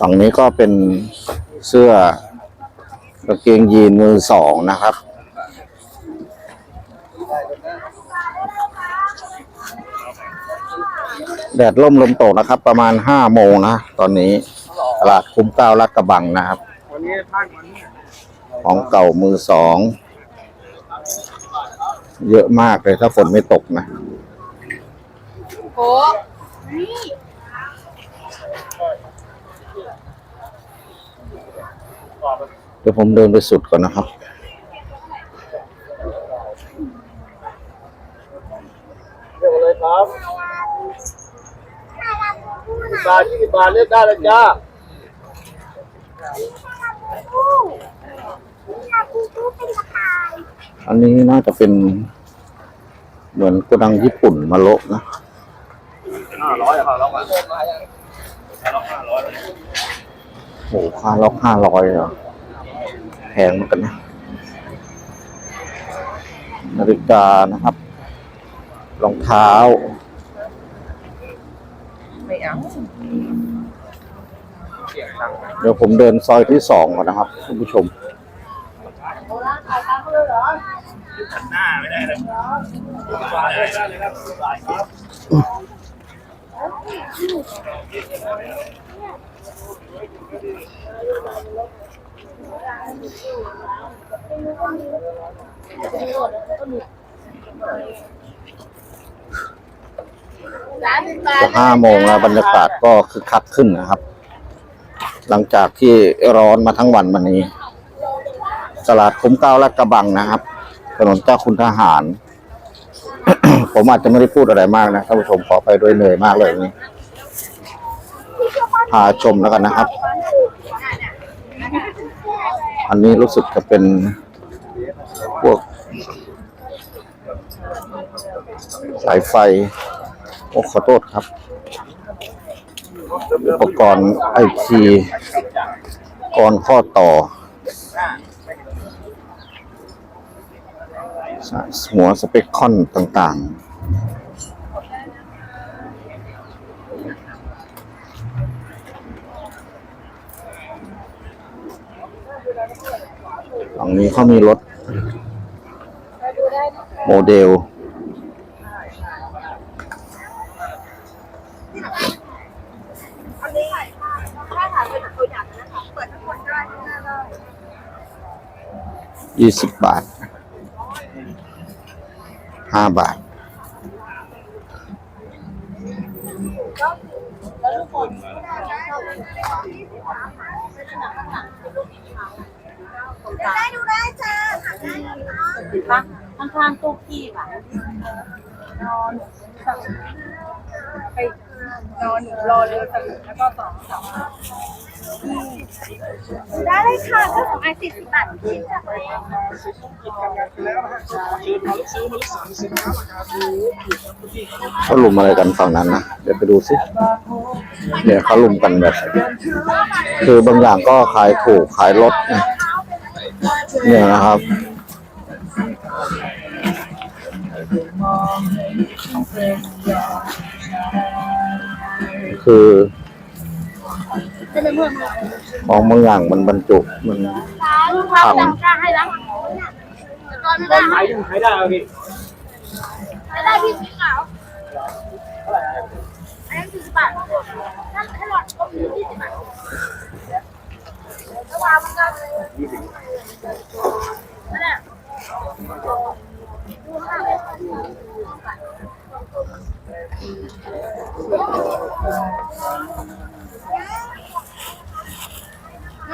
ฝั่งนี้ก็เป็นเสื้อกางเกงยีนมือสองนะครับ แดดร่มลมตกนะครับ ประมาณห้าโมงนะ ตอนนี้ตลาดคุ้มเกล้าลาดกระบังนะครับ ของเก่ามือสอง เยอะมากเลยถ้าฝนไม่ตกนะโอ้ เดี๋ยวผมเดินไปสุดก่อนนะครับ เรียกอะไรครับสิบบาทยี่สิบบาทเลือกได้เลยจ้าอันนี้น่าจะเป็น เหมือนโกดังญี่ปุ่นมาโละนะห้าร้อยห้าร้อย โอ้โหค่าล็อกห้าร้อยเหรอแพงเหมือนกันนะ นาฬิกานะครับ รองเท้า ไม่เอาเดี๋ยวผมเดินซอยที่สองก่อนนะครับคุณผู้ชมหน้าไม่ได้เลยบาทได้เลยครับ จะห้าโมงแล้วบรรยากาศก็คึกคักขึ้นนะครับ หลังจากที่ร้อนมาทั้งวันวันนี้ ตลาดคุ้มเกล้าลาดกระบังนะครับถนนเจ้าคุณทหาร ผมอาจจะไม่ได้พูดอะไรมากนะท่านผู้ชมขอไปด้วยเหนื่อยมากเลยนี้ พาชมแล้วกันนะครับ อันนี้รู้สึกจะเป็นพวก สายไฟ โอ้ขอโทษครับ อุปกรณ์ไอทีกรข้อต่อหัวสเปคคอนต่างๆ เขามีรถ โมเดล ยี่สิบบาท ห้าบาท ได้ดูได้จ้า ข้างข้างๆตู้ขี้ค่ะนอนสั่งไปนอนรอเรือสั่งแล้วก็สองสองได้เลยค่ะก็ของไอซีสิบบาทชิ้นจ้ะเขาลุมอะไรกันฝั่งนั้นนะเดี๋ยวไปดูสิเนี่ยเขาลุมกันแบบ คือบางอย่างก็ขายถูกขายลดเนี่ยนะครับ คือของบางอย่างมันบรรจุมันข้าจำกล้าให้ล้วตอนไม่ได้ขายยังขายได้เอาดิไม่ได้พี่สีขาวอันนั้นสี่สิบบาทนั่นแค่หลอดก็มียี่สิบบาทแล้ววางมันก็นั่นแหละ งั้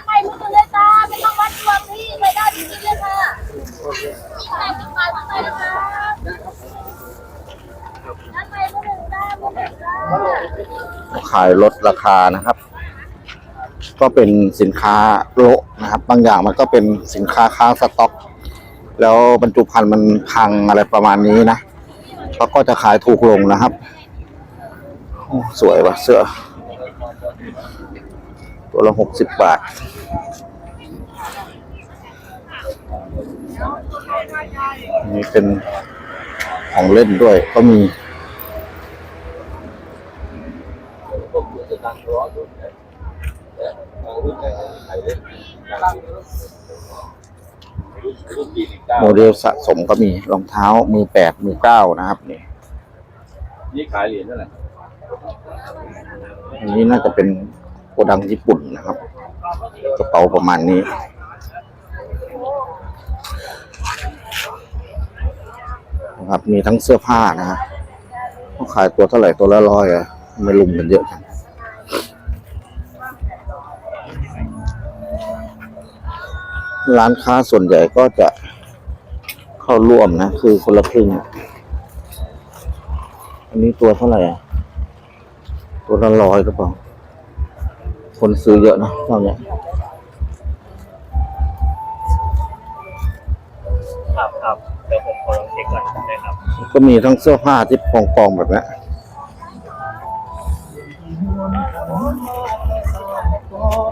นไปมือกันเลยจ้าไม่ต้องวัดดวงพี่ไปได้จริงๆเลยค่ะนี่ใครสิบบาทข้างในนะคะงั้นไปมือหนึ่งจ้ามือหนึ่งจ้าขายลดราคานะครับ ก็เป็นสินค้าโละนะครับ บางอย่างมันก็เป็นสินค้าค้างสต็อก แล้วบรรจุภัณฑ์มันพังอะไรประมาณนี้นะเขาก็จะขายถูกลงนะครับโอ้สวยว่ะเสื้อ ตัวละหกสิบบาท นี่เป็นของเล่นด้วยก็มีผมจะตั้งร้อย โมเดลสะสมก็มีรองเท้ามือแปดมือเก้านะครับนี่นี่ขายเหรียญนั่นแหละอันนี้น่าจะเป็นโกดังญี่ปุ่นนะครับกระเป๋าประมาณนี้นะครับมีทั้งเสื้อผ้านะฮะเขาขายตัวเท่าไหร่ตัวละร้อยอะไม่ลุมกันเยอะจัง ร้านค้าส่วนใหญ่ก็จะเข้าร่วมนะ คือคนละครึ่ง อันนี้ตัวเท่าไหร่อะ ตัวละร้อยหรือเปล่า คนซื้อเยอะนะเท่าเนี้ยครับครับเดี๋ยวผมขอลองเช็คก่อนได้ครับ ก็มีทั้งเสื้อผ้าที่กองๆแบบเนี้ย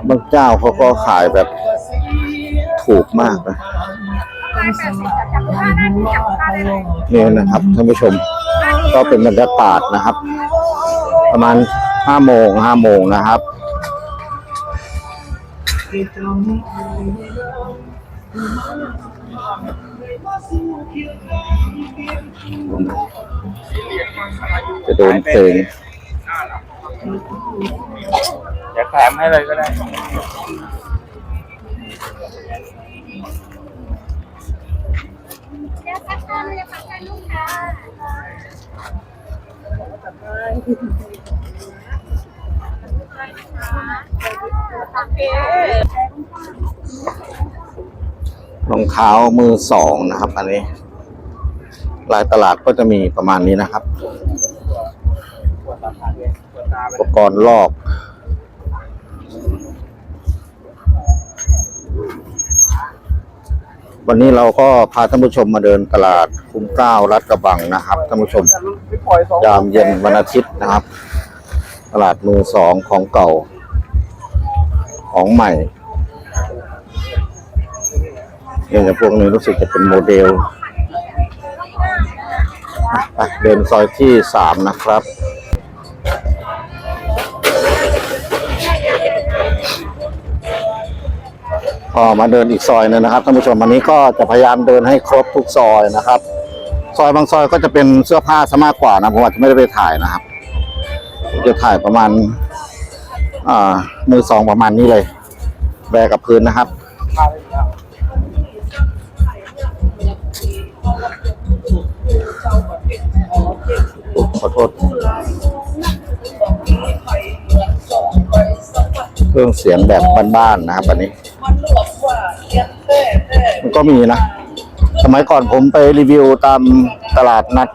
บางเจ้าเขาก็ขายแบบ ถูกมากนะแปดสิบจำค่าได้ที่จำค่าได้เลยนี่นะครับท่านผู้ชม ก็เป็นบรรยากาศนะครับ ประมาณห้าโมงห้าโมงนะครับจะโดนเพลงเดี๋ยวแถมให้เลยก็ได้ เดี๋ยวพักกันเดี๋ยวพักกันลูกค้ารองเท้ามือสองนะครับ อันนี้ลายตลาดก็จะมีประมาณนี้นะครับ อุปกรณ์ลอก วันนี้เราก็พาท่านผู้ชมมาเดินตลาดคุ้มเกล้ารัดกระบังนะครับท่านผู้ชมยามเย็นวันอาทิตย์นะครับ ตลาดมือสองของเก่า ของใหม่อย่างพวกนี้รู้สึกจะเป็นโมเดลเดินซอยที่สามนะครับ พอมาเดินอีกซอยหนึงนะครับท่านผู้ชมวันนี้ก็จะพยายามเดินให้ครบทุกซอยนะครับ ซอยบางซอยก็จะเป็นเสื้อผ้าซะมากกว่านะผมอาจจะไม่ได้ไปถ่ายนะครับ จะถ่ายประมาณอ่ามือสองประมาณนี้เลยแบกกับพื้นนะครับขอโทษเครื่องเสียงแบบบ้านๆนะครับอันนี้ ก็มีนะ สมัยก่อนผมไปรีวิวตามตลาดนัด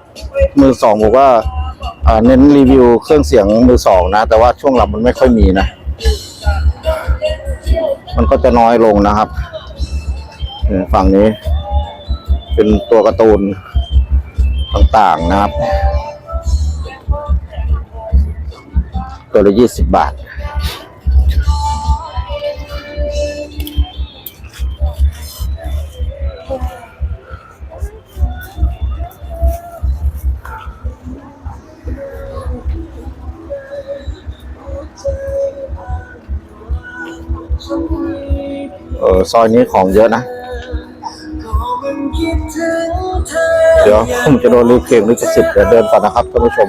มือสองบอกว่าเน้นรีวิวเครื่องเสียงมือสองนะ แต่ว่าช่วงหลังมันไม่ค่อยมีนะ มันก็จะน้อยลงนะครับฝั่งนี้ เป็นตัวการ์ตูนต่างๆนะครับ ตัวละยี่สิบบาท ซอยนี้ของเยอะนะ เดี๋ยวผมจะโดนรีเพลงลิขสิทธิ์เดี๋ยวเดินก่อนนะครับท่านผู้ชม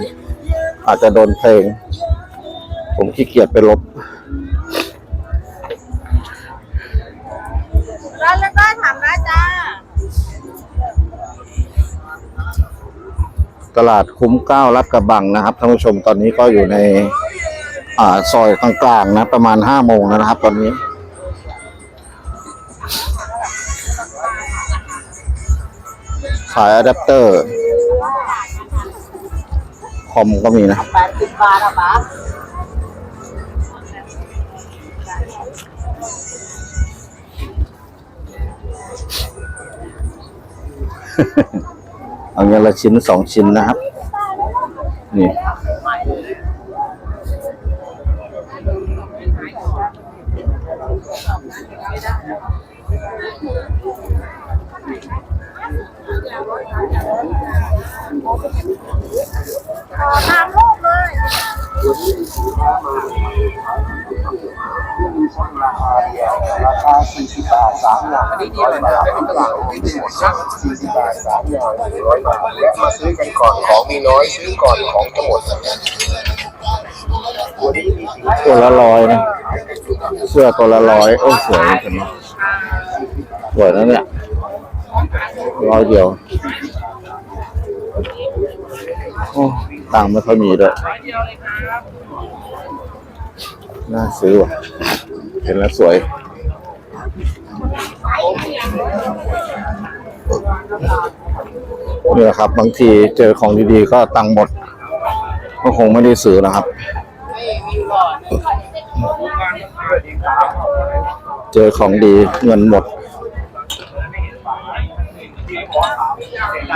อาจจะโดนเพลง ผมขี้เกียจไปลบร้านแล้วก็ถามได้จ้า ตลาดคุ้มเกล้ารัดกระบังนะครับท่านผู้ชมตอนนี้ก็อยู่ใน อ่าซอยกลางๆนะ ประมาณห้าโมงแล้วนะครับ ตอนนี้ ขายอะแดปเตอร์ คอมก็มีนะแปดสิบบาทอะป้าเอาเงี้ยละชิ้นสองชิ้นนะครับ นี่ ขอตามรูปเลยราคาเดียวราคา40บาทสามอย่างอันนี้ดีเลยนะครับเป็นตลาดที่หมด40บาทสามอย่าง100บาทและมาซื้อกันก่อนของมีน้อยซื้อก่อนของจะหมดตัวนี้มีสีตัวละร้อยนะเสื้อตัวละร้อยโอ้สวยจังสวยนะเนี่ยร้อยเดียวโอ้ ตังค์ไม่ค่อยมีด้วยน่าซื้อว่ะ เห็นแล้วสวย นี่แหละครับ บางทีเจอของดีๆ ก็ตังค์หมด ก็คงไม่ได้ซื้อนะครับ เจอของดีเงินหมด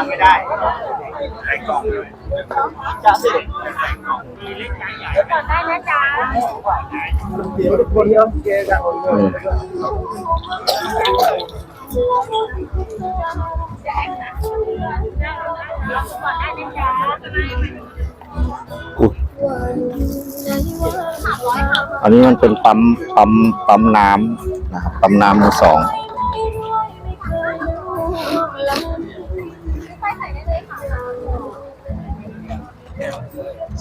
ไม่ได้ ใส่กล่องเลยก่อนได้นะจ๊ะอืมอุ๊ยอันนี้มันเป็นปั๊มปั๊มปั๊มน้ำนะครับปั๊มน้ำมือสอง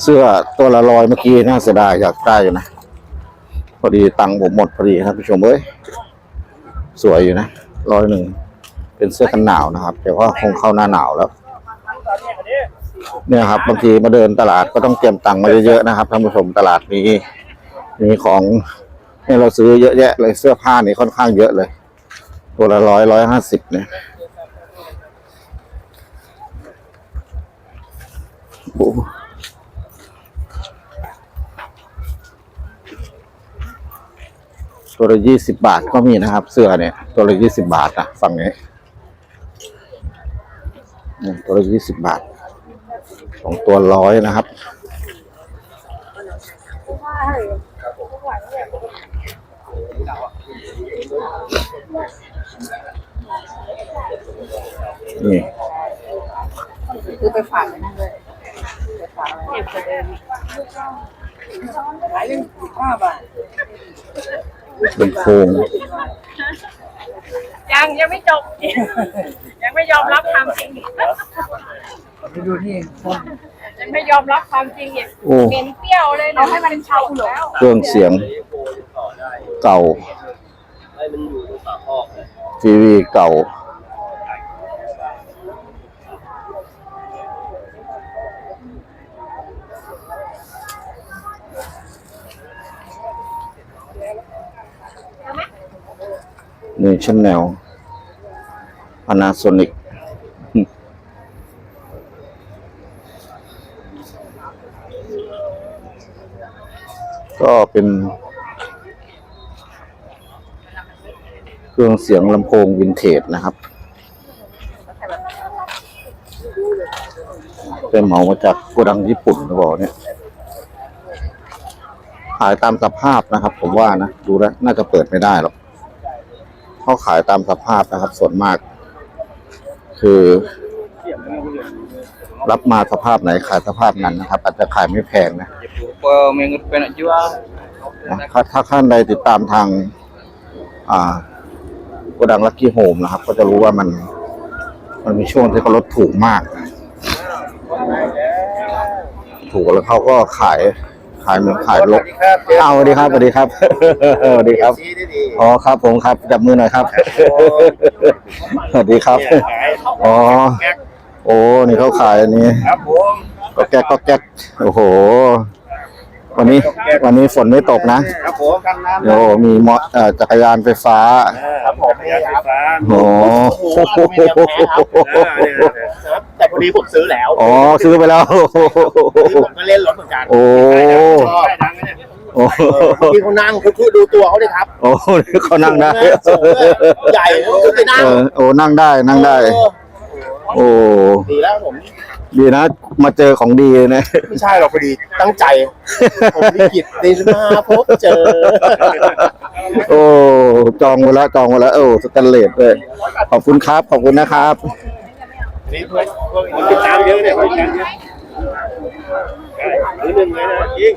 เสื้อตัวละร้อยเมื่อกี้น่าเสียดายอยากได้อยู่นะ พอดีตังค์ผมหมดพอดีครับผู้ชมเอ้ยสวยอยู่นะร้อยหนึ่งเป็นเสื้อกันหนาวนะครับแต่ว่าคงเข้าหน้าหนาวแล้ว เนี่ยครับบางทีมาเดินตลาดก็ต้องเตรียมตังค์มาเยอะๆนะครับท่านผู้ชมตลาดนี้มีของเนี่ยเราซื้อเยอะแยะเลยเสื้อผ้านี่ค่อนข้างเยอะเลย ตัวละร้อยร้อยห้าสิบเนี่ยโอ้ ตัวละยี่สิบบาทก็มีนะครับ เสื้อเนี่ย ตัวละยี่สิบบาทนะฝั่งนี้นี่ตัวละยี่สิบบาทสองตัวร้อยนะครับนี่คือไปฝากไว้นั่นเลยไปฝากเก็บจะเดินขายเรื่องสิบห้าบาท เป็นโครงยังยังไม่จบ ยังไม่ยอมรับความจริงอีกดูนี่ยังไม่ยอมรับความจริงอีกโอ้เหม็นเปรี้ยวเลยเราให้มันเป็นชาวแล้วเครื่องเสียงเก่าทีวีเก่า นี่ชั้นแนว Panasonic ก็เป็น เครื่องเสียงลำโพงวินเทจนะครับเป็นเหมามาจากโกดังญี่ปุ่นหรือเปล่าเนี่ยขายตามสภาพนะครับ ผมว่านะ ดูแล้วน่าจะเปิดไม่ได้หรอก เขาขายตามสภาพนะครับ ส่วนมาก คือ รับมาสภาพไหนขายสภาพนั้นนะครับ อาจจะขายไม่แพงนะ minggu nak jual นะถ้าถ้าท่านใดติดตามทาง อ่าโกดังลักกี้โฮมนะครับ ก็จะรู้ว่ามัน มันมีช่วงที่เขาลดถูกมากนะถูกแล้วเขาก็ขาย ขายเหมือนขายลดเอาสวัสดีครับสวัสดีครับสวัสดีครับชี้ได้ดีอ๋อครับผมครับจับมือหน่อยครับสวัสดีครับอ๋อโอ้นี่เขาขายอันนี้ครับผมก็แก๊กก็แก๊กโอ้โห วันนี้วันนี้ฝนไม่ตกนะครับผมกันน้ำเดี๋ยวมีมอเอ่อจักรยานไฟฟ้าครับผมยาไฟฟ้าโอ้โหแต่พอดีผมซื้อแล้วอ๋อซื้อไปแล้ว ผมก็เล่นรถเหมือนกันโอ้ชอบได้ดังไหมเนี่ยโอ้ที่เขานั่งคือดูตัวเขาเลยครับโอ้นี่เขานั่งได้สูงเลยใหญ่เขาไปนั่งเออโอ้นั่งได้นั่งได้ โอ้ดีแล้วผม ดีนะ มาเจอของดีนะ ไม่ใช่หรอกพอดีตั้งใจ ผมลิขิตได้มาพบเจอ โอ้จองไปแล้วจองไปแล้วโอ้สแตนเลสเลยขอบคุณครับ ขอบคุณนะครับนี่เพื่อนคนติดตามเยอะเนี่ยคนติดตามเยอะหรือหนึ่งเลยนะจริง